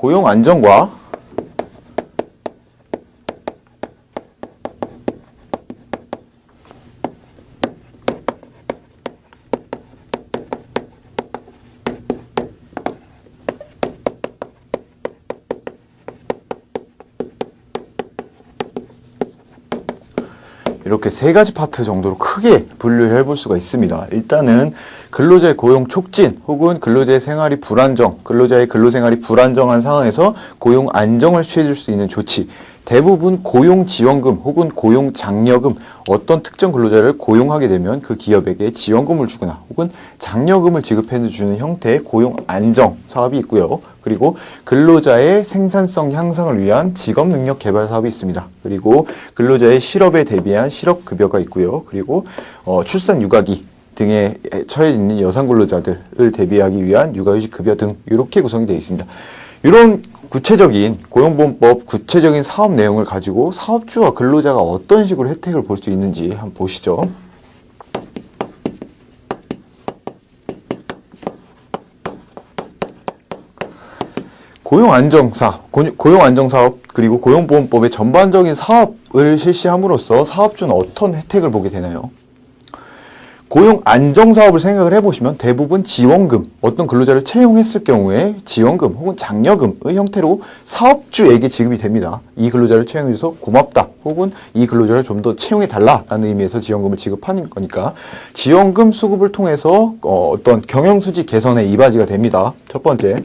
고용 안정과 이렇게 세 가지 파트 정도로 크게 분류를 해볼 수가 있습니다. 일단은 근로자의 고용 촉진 혹은 근로자의 생활이 불안정, 근로자의 근로생활이 불안정한 상황에서 고용 안정을 취해줄 수 있는 조치. 대부분 고용 지원금 혹은 고용 장려금 어떤 특정 근로자를 고용하게 되면 그 기업에게 지원금을 주거나 혹은 장려금을 지급해 주는 형태의 고용 안정 사업이 있고요. 그리고 근로자의 생산성 향상을 위한 직업 능력 개발 사업이 있습니다. 그리고 근로자의 실업에 대비한 실업 급여가 있고요. 그리고 어, 출산 육아기 등에 처해 있는 여성 근로자들을 대비하기 위한 육아휴직 급여 등 이렇게 구성이 되어 있습니다. 이런 구체적인 고용보험법 구체적인 사업 내용을 가지고 사업주와 근로자가 어떤 식으로 혜택을 볼 수 있는지 한번 보시죠. 고용 안정 사업, 고- 고용 안정 사업 그리고 고용보험법의 전반적인 사업을 실시함으로써 사업주는 어떤 혜택을 보게 되나요? 고용 안정 사업을 생각을 해보시면 대부분 지원금, 어떤 근로자를 채용했을 경우에 지원금 혹은 장려금의 형태로 사업주에게 지급이 됩니다. 이 근로자를 채용해줘서 고맙다, 혹은 이 근로자를 좀 더 채용해달라라는 의미에서 지원금을 지급하는 거니까 지원금 수급을 통해서 어, 어떤 경영수지 개선에 이바지가 됩니다. 첫 번째.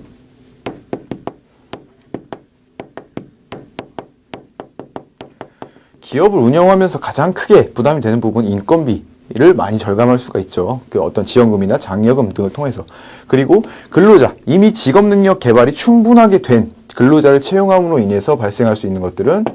기업을 운영하면서 가장 크게 부담이 되는 부분 인건비를 많이 절감할 수가 있죠. 그 어떤 지원금이나 장려금 등을 통해서. 그리고 근로자, 이미 직업 능력 개발이 충분하게 된 근로자를 채용함으로 인해서 발생할 수 있는 것들은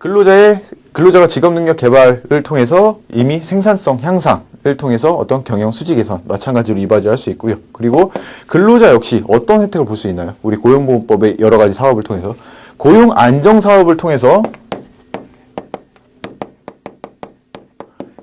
근로자의 근로자가 직업 능력 개발을 통해서 이미 생산성 향상 을 통해서 어떤 경영 수지 개선 마찬가지로 이바지할 수 있고요. 그리고 근로자 역시 어떤 혜택을 볼 수 있나요? 우리 고용보험법의 여러 가지 사업을 통해서 고용 안정 사업을 통해서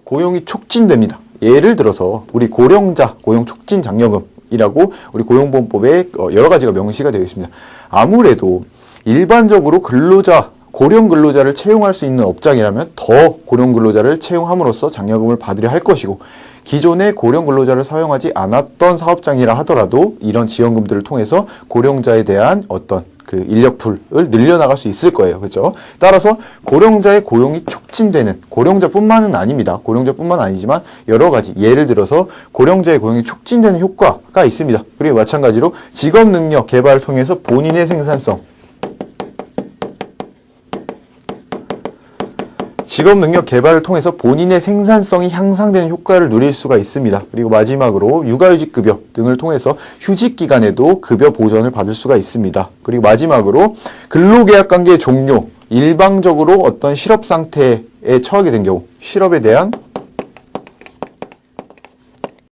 고용이 촉진됩니다. 예를 들어서 우리 고령자 고용 촉진 장려금이라고 우리 고용보험법에 어, 여러 가지가 명시가 되어 있습니다. 아무래도 일반적으로 근로자 고령 근로자를 채용할 수 있는 업장이라면 더 고령 근로자를 채용함으로써 장려금을 받으려 할 것이고 기존의 고령 근로자를 사용하지 않았던 사업장이라 하더라도 이런 지원금들을 통해서 고령자에 대한 어떤 그 인력풀을 늘려나갈 수 있을 거예요. 그렇죠? 따라서 고령자의 고용이 촉진되는 고령자뿐만은 아닙니다. 고령자뿐만 아니지만 여러 가지 예를 들어서 고령자의 고용이 촉진되는 효과가 있습니다. 그리고 마찬가지로 직업 능력 개발을 통해서 본인의 생산성 직업 능력 개발을 통해서 본인의 생산성이 향상되는 효과를 누릴 수가 있습니다. 그리고 마지막으로 육아휴직 급여 등을 통해서 휴직 기간에도 급여 보전을 받을 수가 있습니다. 그리고 마지막으로 근로계약 관계 종료 일방적으로 어떤 실업 상태에 처하게 된 경우 실업에 대한